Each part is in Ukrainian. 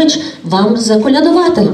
Іванович вам заколядувати.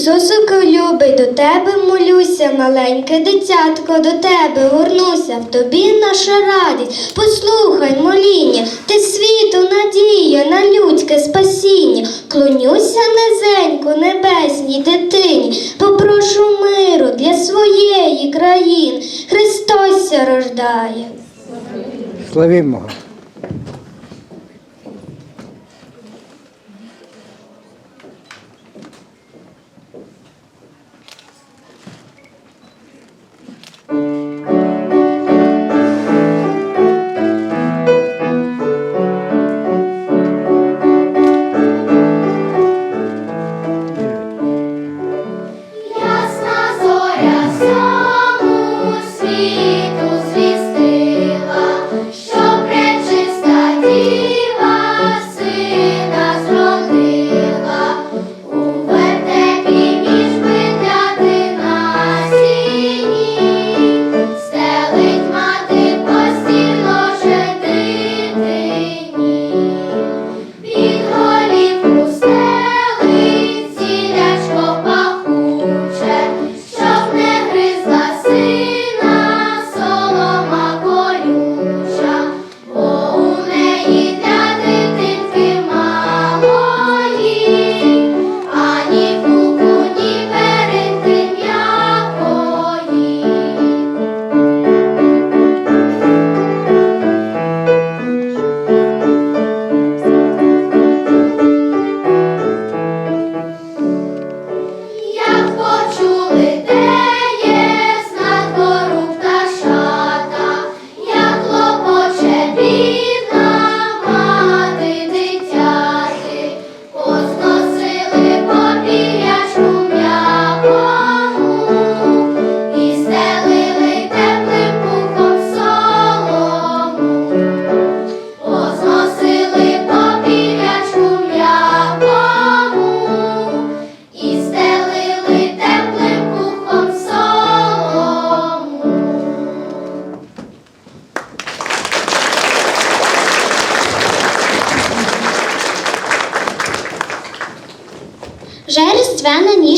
Ісусику любий, до тебе молюся, маленьке дитятко, до тебе горнуся, в тобі наша радість. Послухай моління, ти світу надія на людське спасіння. Клонюся низенько небесній дитині, попрошу миру для своєї країни. Христос рождає. Славімо.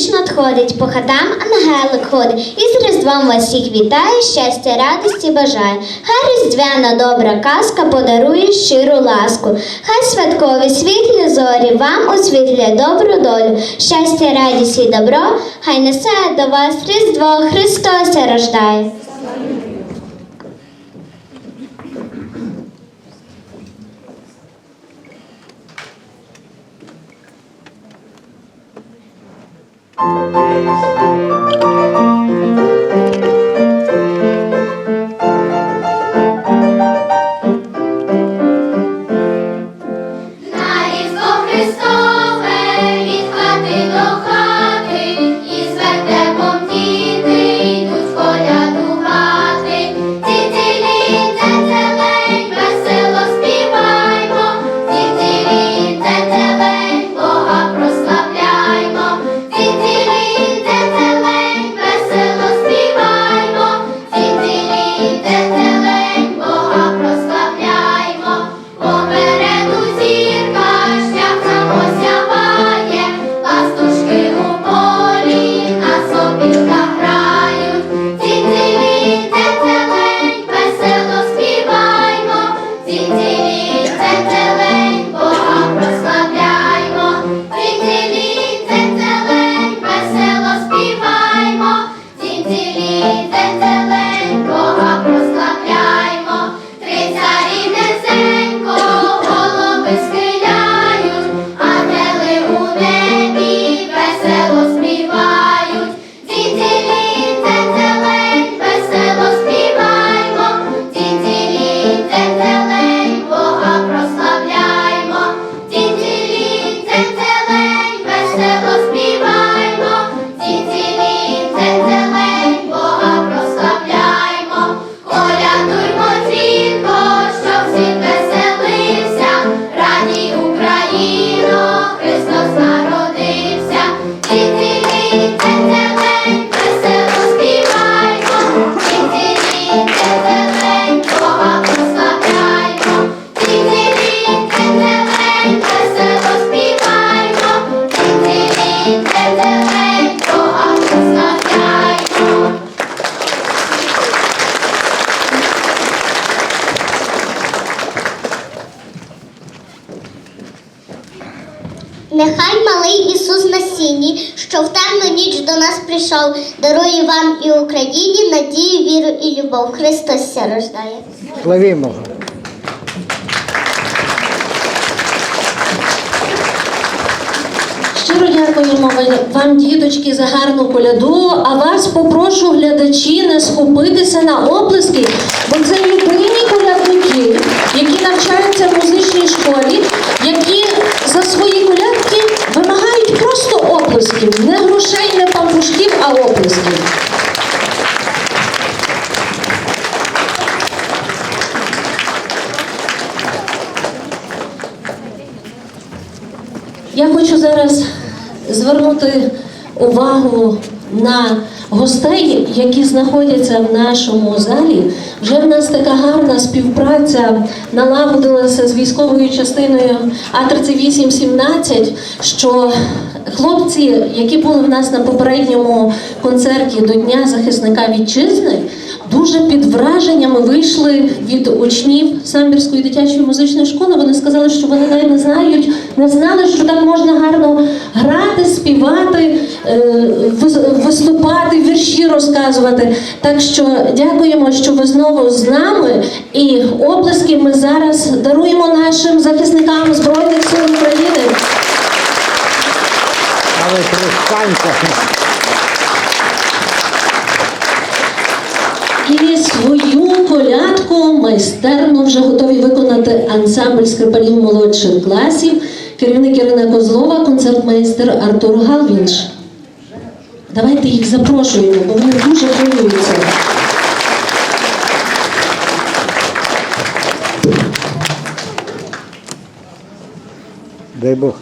Ніч надходить, по хатам ангелик ходить, і з Різдвом вас всіх вітає, щастя, радості бажає. Хай різдвяна добра казка подарує щиру ласку. Хай святкові світлі зорі вам освітлює добру долю. Щастя, радість і добро, хай несе до вас Різдво, Христос рождає. Peace, peace, peace. es que Нехай малий Ісус на сіні, що в темну ніч до нас прийшов, дарує вам і Україні надію, віру і любов. Христос ся рождає. Славімо Щиро дякуємо вам, діточки, за гарну коляду. А вас попрошу, глядачі, не схопитися на оплески, бо це єдині колядники, які навчаються в музичній школі, які за свої колядки вимагають просто оплесків, не грошей, не пампушків, а оплесків. Я хочу зараз звернути увагу гостей, які знаходяться в нашому залі. Вже в нас така гарна співпраця налагодилася з військовою частиною А3817, що хлопці, які були в нас на попередньому концерті до Дня захисника вітчизни, дуже під враженнями вийшли від учнів Самбірської дитячої музичної школи. Вони сказали, що вони навіть не знають, не знали, що так можна гарно грати, співати, е, виступати, вірші розказувати. Так що дякуємо, що ви знову з нами. І оплески ми зараз даруємо нашим захисникам Збройних сил України. Христанька. І свою колядку майстерно вже готові виконати ансамбль скрипалів молодших класів, керівник Ірина Козлова, концертмейстер Артур Галвінш. Давайте їх запрошуємо, бо вони дуже хвилюються. Дай Бог.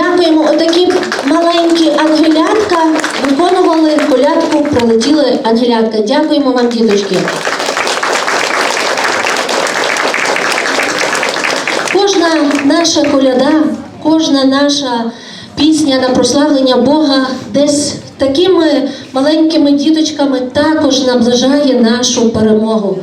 Дякуємо. Отакі маленькі ангелятка виконували колядку, прилетіли ангелятка. Дякуємо вам, діточки. Кожна наша коляда, кожна наша пісня на прославлення Бога десь такими маленькими діточками також наближає нашу перемогу.